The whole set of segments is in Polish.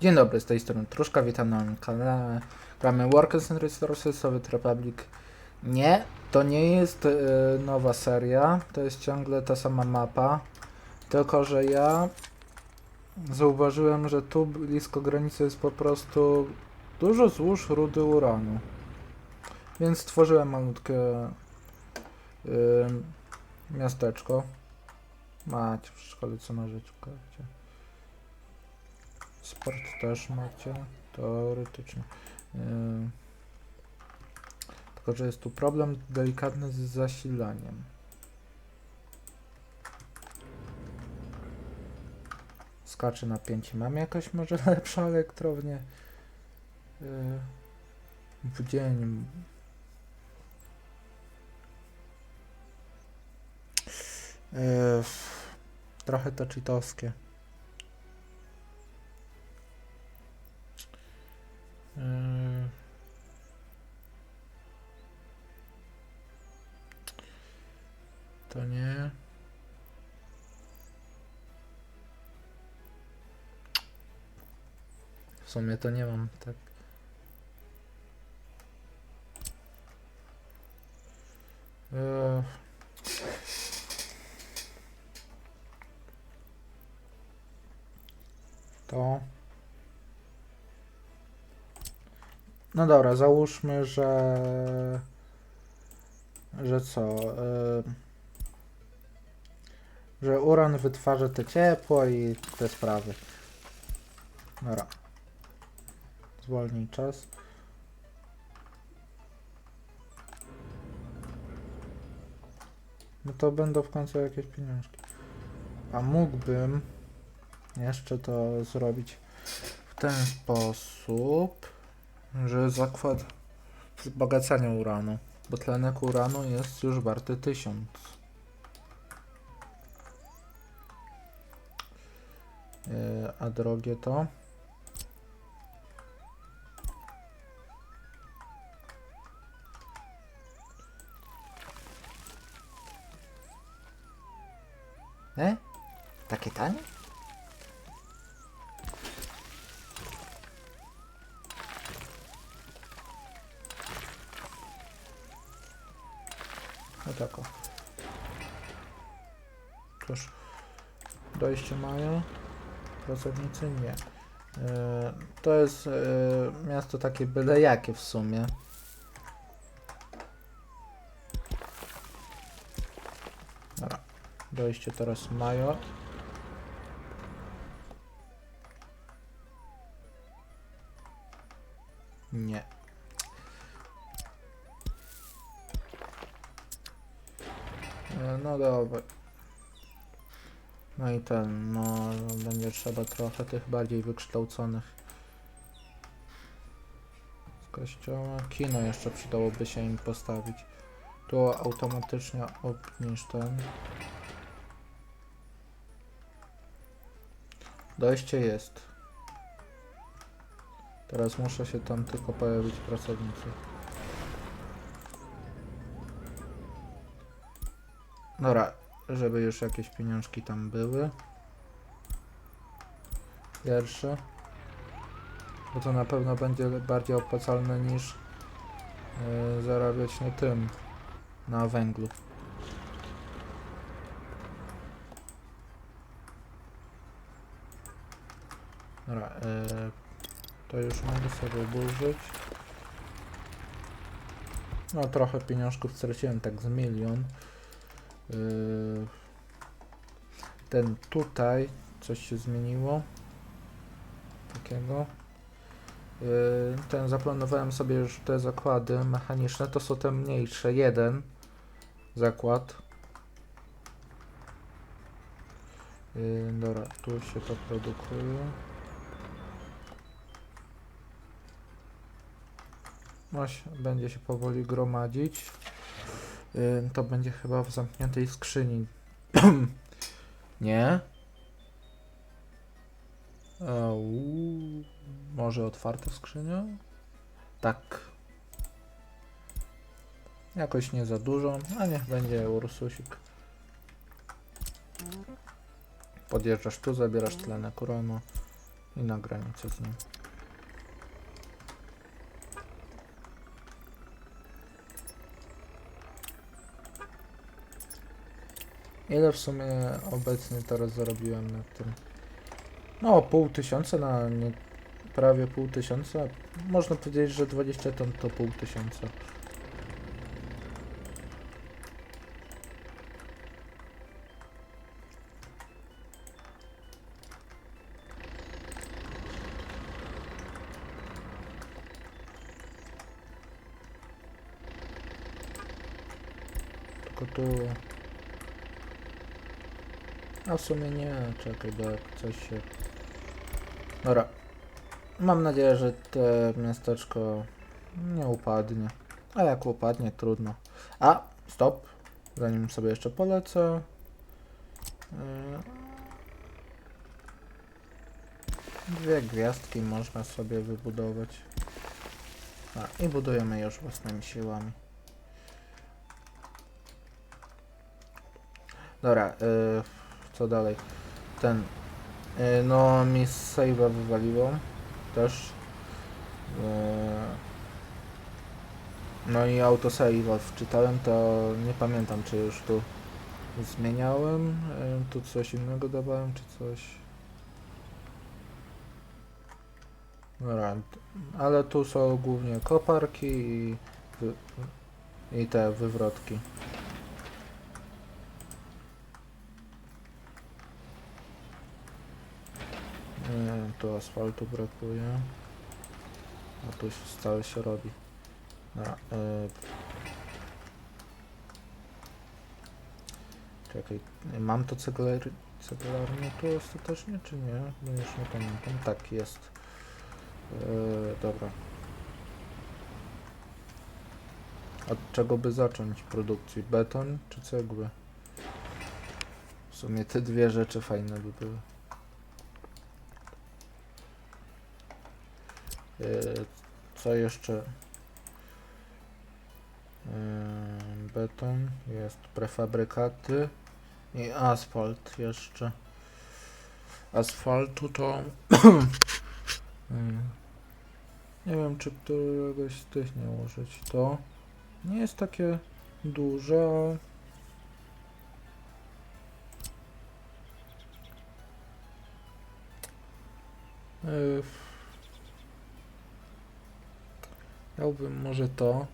Dzień dobry, z tej strony Truszka, witam na moim kanale. Gramy Workers and Resources Soviet Republic. Nie, to nie jest e, nowa seria, to jest ciągle ta sama mapa. Tylko, że ja zauważyłem, że tu blisko granicy jest po prostu dużo złóż rudy uranu. Więc stworzyłem malutkie y, miasteczko. Macie w szkole co na życiówkę. Sport też macie, teoretycznie. Yy. Tylko, że jest tu problem delikatny z zasilaniem. Skacze napięcie. Mam jakoś może lepszą elektrownię yy, w dzień. Yy, trochę to cheatowskie. Yy. To nie. W sumie to nie mam tak. Eee. To. No dobra, załóżmy, że. Że co? y, że uran wytwarza te ciepło i te sprawy. Dobra. Zwolnij czas. No to będą w końcu jakieś pieniążki. A mógłbym jeszcze to zrobić w ten sposób że zakład wzbogacania uranu, bo tlenek uranu jest już warty 1000. Yy, a drogie to? E? Takie tanie? Dojście mają. Pracownicy nie. E, to jest e, miasto takie byle jakie w sumie. Dobra. Dojście teraz mają. Ten, no będzie trzeba trochę tych bardziej wykształconych z kościoła. Kino jeszcze przydałoby się im postawić. Tu automatycznie obniż ten. Dojście jest. Teraz muszę się tam tylko pojawić pracownicy. Dobra, żeby już jakieś pieniążki tam były. Pierwsze. Bo to na pewno będzie bardziej opłacalne niż yy, zarabiać na tym, na węglu. Dobra, yy, to już mogę sobie burzyć. No trochę pieniążków straciłem, tak z milion. Yy, ten tutaj coś się zmieniło takiego. Yy, ten zaplanowałem sobie już te zakłady mechaniczne. To są te mniejsze. Jeden zakład. Yy, dobra tu się to produkuje. Maś będzie się powoli gromadzić to będzie chyba w zamkniętej skrzyni. Nie? Może otwarta skrzynia? Tak. Jakoś nie za dużo, a niech będzie Ursusik. Podjeżdżasz tu, zabierasz tlenek uranu i na granicę z nim. Ile w sumie obecnie teraz zarobiłem na tym? No, pół tysiąca na nie, prawie pół tysiąca. Można powiedzieć, że 20 ton to pół tysiąca. Tylko tu... A w sumie nie, czekaj, bo jak coś się... Dobra. Mam nadzieję, że to miasteczko nie upadnie. A jak upadnie, trudno. A, stop. Zanim sobie jeszcze polecę. Yy, Dwie gwiazdki można sobie wybudować. A, i budujemy już własnymi siłami. Dobra, yy, co dalej? Ten. Yy, no, mi save'a wywaliło. Też. Yy, no i autosave wczytałem, to nie pamiętam, czy już tu zmieniałem. Yy, tu coś innego dawałem, czy coś. Dobra, ale tu są głównie koparki i, i te wywrotki. Nie, tu asfaltu brakuje. A tu się stale się robi. Dobra, y... Czekaj, mam to ceglar... ceglarnię tu ostatecznie, czy nie? Bo już nie pamiętam. Tak, jest. Yy, dobra. Od czego by zacząć produkcję? Beton czy cegły? W sumie te dwie rzeczy fajne by były. Co jeszcze? Yy, beton, jest prefabrykaty i asfalt jeszcze. Asfaltu to... Yy, nie wiem, czy któregoś z tych nie użyć. To nie jest takie duże, a... Yy, Dałbym może to.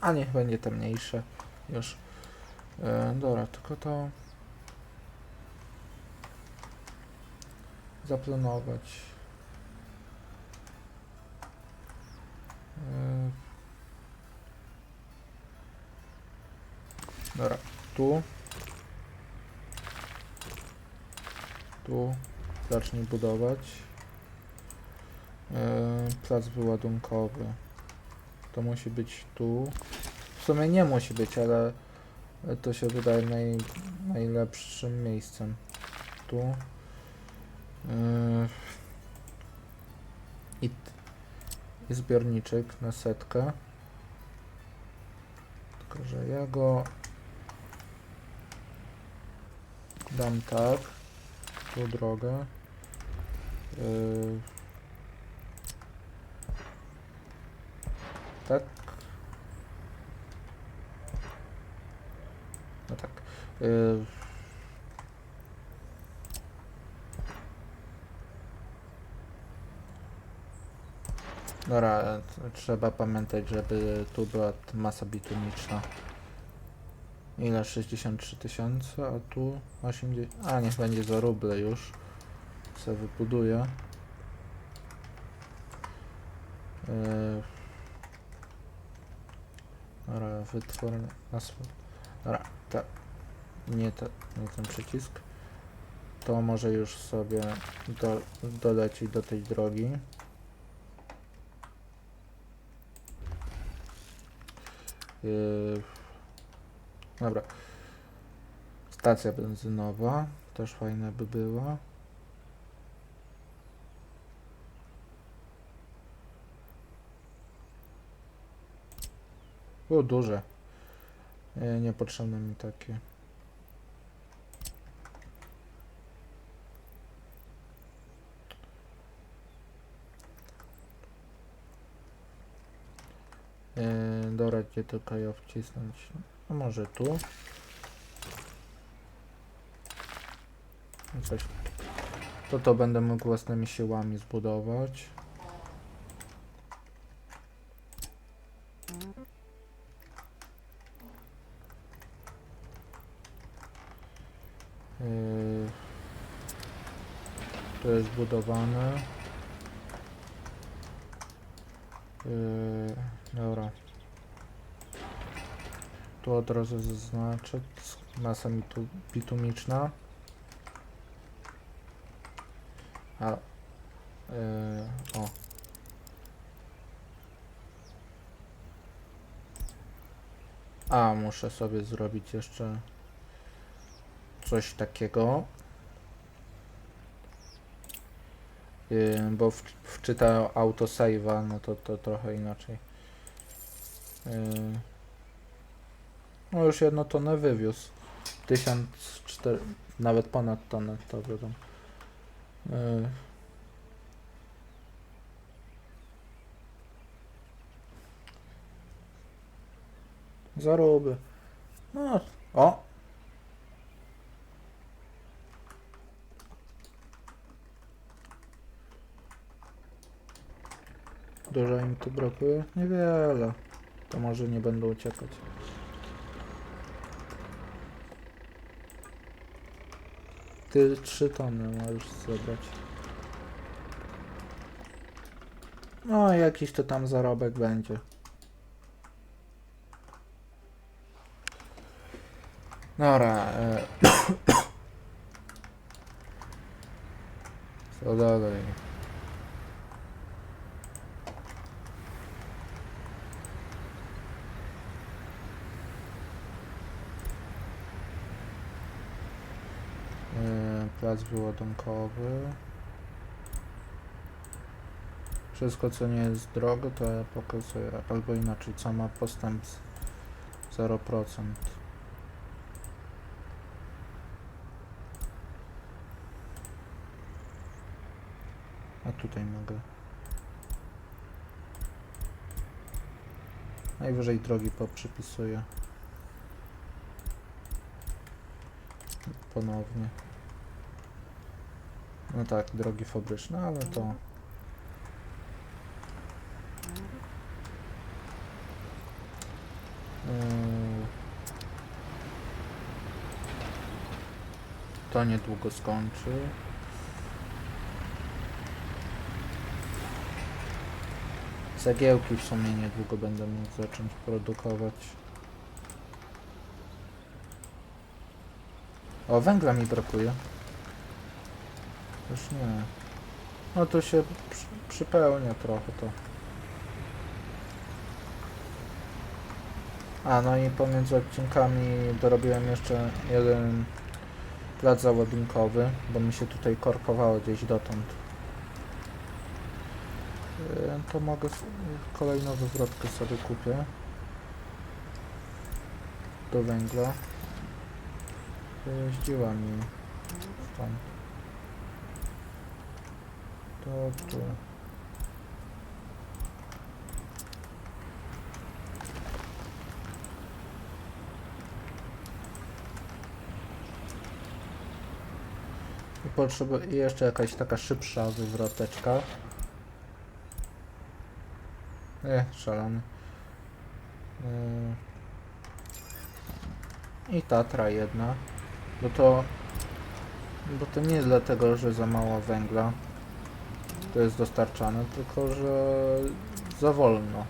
A niech będzie to mniejsze. Już. E, dobra, tylko to. Zaplanować. E, dobra, tu. Tu. Zacznij budować. Yy, plac wyładunkowy. To musi być tu. W sumie nie musi być, ale to się wydaje naj, najlepszym miejscem. Tu. Yy, I, I zbiorniczek na setkę. Tylko, że ja go dam tak. Tu drogę. Yy, tak. No tak. Yy. Dobra, trzeba pamiętać, żeby tu była masa bitumiczna. Ile? 63 tysiące, a tu 80... A, niech będzie za ruble już. Se wybuduję. Yy. Dobra, wytwórnia asfalt. Dobra, tak. Nie, te, nie ten przycisk. To może już sobie do, dolecieć do tej drogi. Yy, dobra. Stacja benzynowa. Też fajna by była. O, duże. E, niepotrzebne mi takie. Yy, dobra, gdzie tylko ją wcisnąć? A może tu? Coś. To to będę mógł własnymi siłami zbudować. To jest budowane. Yy, dobra. Tu od razu zaznaczę. Masa bitumiczna. A. Yy, o. A, muszę sobie zrobić jeszcze coś takiego. Bo w, wczyta autosave'a, no to, to trochę inaczej. No już jedno tonę wywiózł. 1004, nawet ponad tonę to wiadomo. Yy. Zaroby. No, o! Dużo im tu brakuje? Niewiele. To może nie będą uciekać. Ty trzy tony możesz zebrać. No, jakiś to tam zarobek będzie. Dobra. E... Co dalej? Plac wyładunkowy. Wszystko co nie jest drogie to ja pokazuję, albo inaczej co ma postęp z 0%. A tutaj mogę. Najwyżej drogi poprzypisuję. Ponownie. No tak, drogi fabryczne, ale to... Yy, To niedługo skończy. Cegiełki w sumie niedługo będę mógł zacząć produkować. O, węgla mi brakuje. Już nie. No to się przy, przypełnia trochę to. A, no i pomiędzy odcinkami dorobiłem jeszcze jeden plac załadunkowy, bo mi się tutaj korkowało gdzieś dotąd. Yy, To mogę kolejną wywrotkę sobie kupię. Do węgla. Jeździła mi stąd. To. I potrzebuję i jeszcze jakaś taka szybsza wywroteczka. Nie, szalony. Yy. I Tatra jedna. Bo to... Bo to nie dlatego, że za mało węgla to jest dostarczane, tylko że za wolno.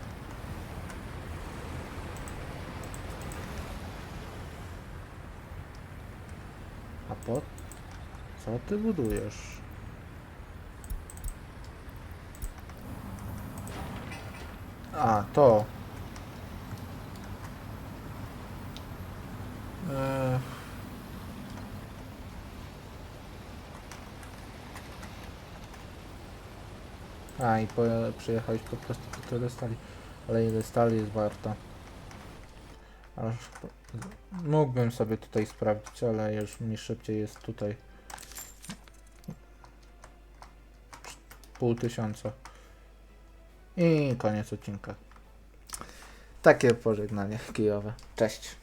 A po co ty budujesz? A, to. A, i po, przyjechałeś po prostu po tyle stali. Ale ile stali jest warto? Aż mógłbym sobie tutaj sprawdzić, ale już mi szybciej jest tutaj. Pół tysiąca. I koniec odcinka. Takie pożegnanie kijowe. Cześć.